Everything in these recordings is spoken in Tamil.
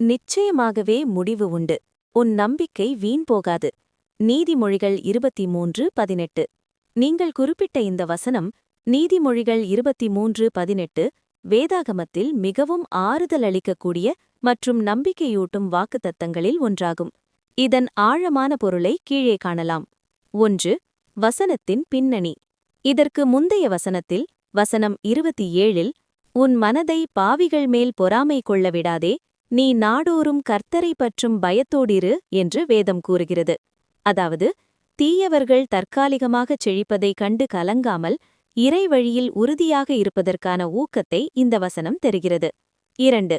நிச்சயமாகவே முடிவு உண்டு. உன் நம்பிக்கை வீண் போகாது. நீதிமொழிகள் இருபத்தி மூன்று பதினெட்டு. நீங்கள் குறிப்பிட்ட இந்த வசனம் நீதிமொழிகள் இருபத்தி மூன்று பதினெட்டு வேதாகமத்தில் மிகவும் ஆறுதல் அளிக்கக்கூடிய மற்றும் நம்பிக்கையூட்டும் வாக்குத்தத்தங்களில் ஒன்றாகும். இதன் ஆழமான பொருளை கீழே காணலாம். ஒன்று வசனத்தின் பின்னணி. இதற்கு முந்தைய வசனத்தில் வசனம் இருபத்தி ஏழில் உன் மனதை பாவிகள் மேல் பொறாமை கொள்ள விடாதே நீ நாடோறும் கர்த்தரை பற்றும் பயத்தோடிரு என்று வேதம் கூறுகிறது. அதாவது தீயவர்கள் தற்காலிகமாகச் செழிப்பதைக் கண்டு கலங்காமல் இறை வழியில் உறுதியாக இருப்பதற்கான ஊக்கத்தை இந்த வசனம் தெரிகிறது. இரண்டு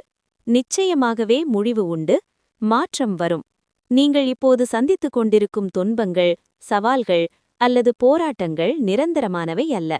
நிச்சயமாகவே முடிவு உண்டு மாற்றம் வரும். நீங்கள் இப்போது சந்தித்துக் கொண்டிருக்கும் துன்பங்கள் சவால்கள் அல்லது போராட்டங்கள் நிரந்தரமானவை அல்ல.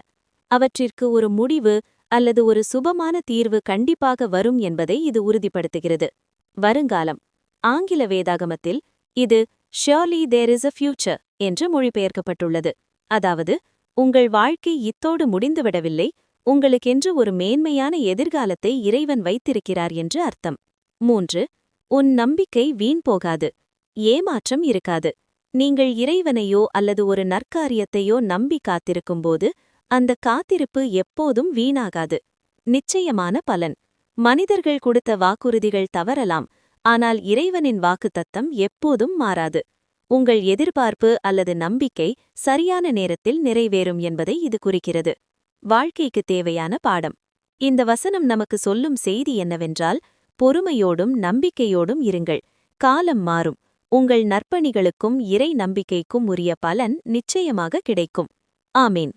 அவற்றிற்கு ஒரு முடிவு அல்லது ஒரு சுபமான தீர்வு கண்டிப்பாக வரும் என்பதை இது உறுதிப்படுத்துகிறது. வருங்காலம். ஆங்கில வேதாகமத்தில் இது surely there is a future என்று மொழிபெயர்க்கப்பட்டுள்ளது. அதாவது உங்கள் வாழ்க்கை இத்தோடு முடிந்துவிடவில்லை உங்களுக்கென்று ஒரு மேன்மையான எதிர்காலத்தை இறைவன் வைத்திருக்கிறார் என்று அர்த்தம். மூன்று உன் நம்பிக்கை வீண் போகாது ஏமாற்றம் இருக்காது. நீங்கள் இறைவனையோ அல்லது ஒரு நற்காரியத்தையோ நம்பி காத்திருக்கும்போது அந்த காத்திருப்பு எப்போதும் வீணாகாது. நிச்சயமான பலன். மனிதர்கள் கொடுத்த வாக்குறுதிகள் தவறலாம் ஆனால் இறைவனின் வாக்குத்தத்தம் எப்போதும் மாறாது. உங்கள் எதிர்பார்ப்பு அல்லது நம்பிக்கை சரியான நேரத்தில் நிறைவேறும் என்பதை இது குறிக்கிறது. வாழ்க்கைக்கு தேவையான பாடம். இந்த வசனம் நமக்கு சொல்லும் செய்தி என்னவென்றால் பொறுமையோடும் நம்பிக்கையோடும் இருங்கள். காலம் மாறும். உங்கள் நற்பணிகளுக்கும் இறை நம்பிக்கைக்கும் உரிய பலன் நிச்சயமாக கிடைக்கும். ஆமீன்.